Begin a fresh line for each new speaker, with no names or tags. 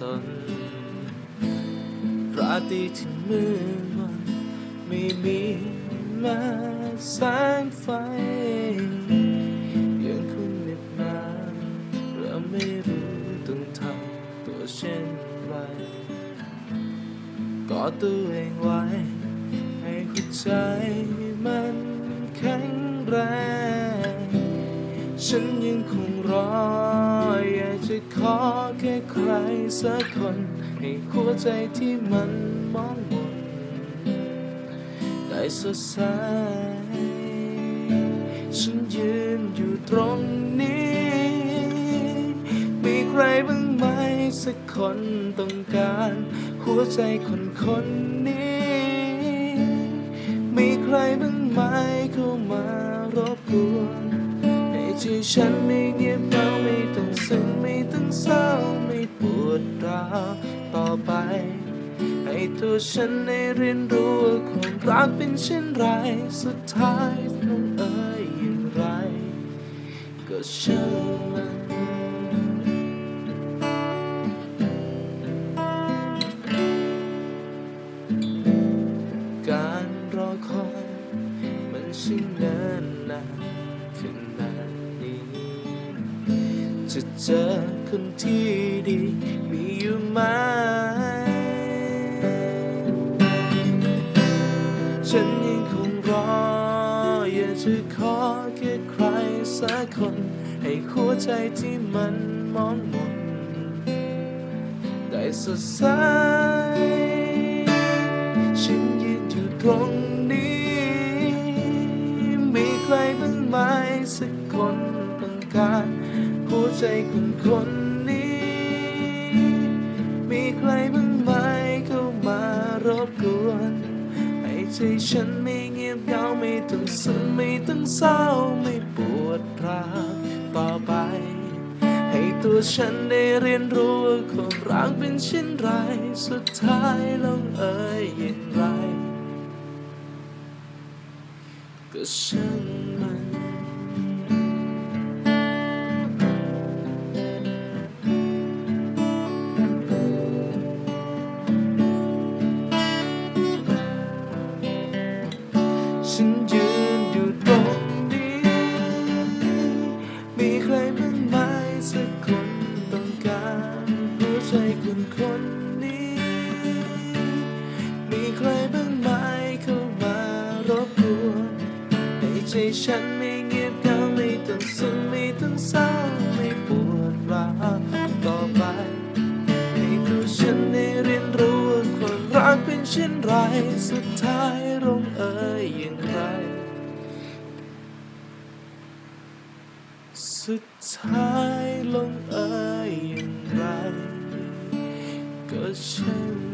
สน ราตรีที่มืดมนไม่มีแม้แสงไฟ ยังคงเหน็บหนาวและไม่รู้ต้องทำตัวเช่นไรกอดตัวเองไวให้หัวใจมันแข็งแรง ฉันยังคงรอ ขอแค่ใครสักคน ให้หัวใจที่มันมองมนได้สดใสฉันยืนอยู่ตรงนี้ มีใครบ้างไหมสักคนต้องการ หัวใจคนคนนี้ มีใครบ้างไหมเข้ามารบกวนให้ที่ฉัน วดร้าวต่อไป ให้ตัวฉันได้เรียนรู้ว่าความรักเป็นเช่นไร สุดท้ายลงเอ่ยอย่างไร ก็ช่างมัน จะเจอคนที่ดีมีอยู่ไหม ฉันยังคงรอ อยากจะขอแค่ใครสักคน ให้หัวใจที่มันมองมนได้สดใสฉันยืนอยู่ตรง การหัวใจคนคนนี้ มีใครบ้างไหมเข้ามารบกวนให้ใจฉันไม่เงียบเหงาไม่ต้องซึมไม่ต้องเศร้าไม่ปวดร้าวต่อไป ให้ตัวฉันได้เรียนรู้ว่าความรักเป็นเช่นไร สุดท้ายลงเอ่ยอย่างไรก็ช่าง ฉันยืนอยู่ตรงนี้ มีใครบ้างไหมสักคนต้องการหัวใจคนคนนี้ มีใครบ้างไหมเข้ามารบกวนให้ใจฉันไม่เงียบเหงาไม่ต้องซึมไม่ต้องเศร้าไม่ปวดร้าวต่อไปให้ตัวฉันได้เรียนรู้ว่าความรักเป็นเช่นไรสุดท้ายเอ่ย สุดท้ายลงเอยอย่างไรก็ช่าง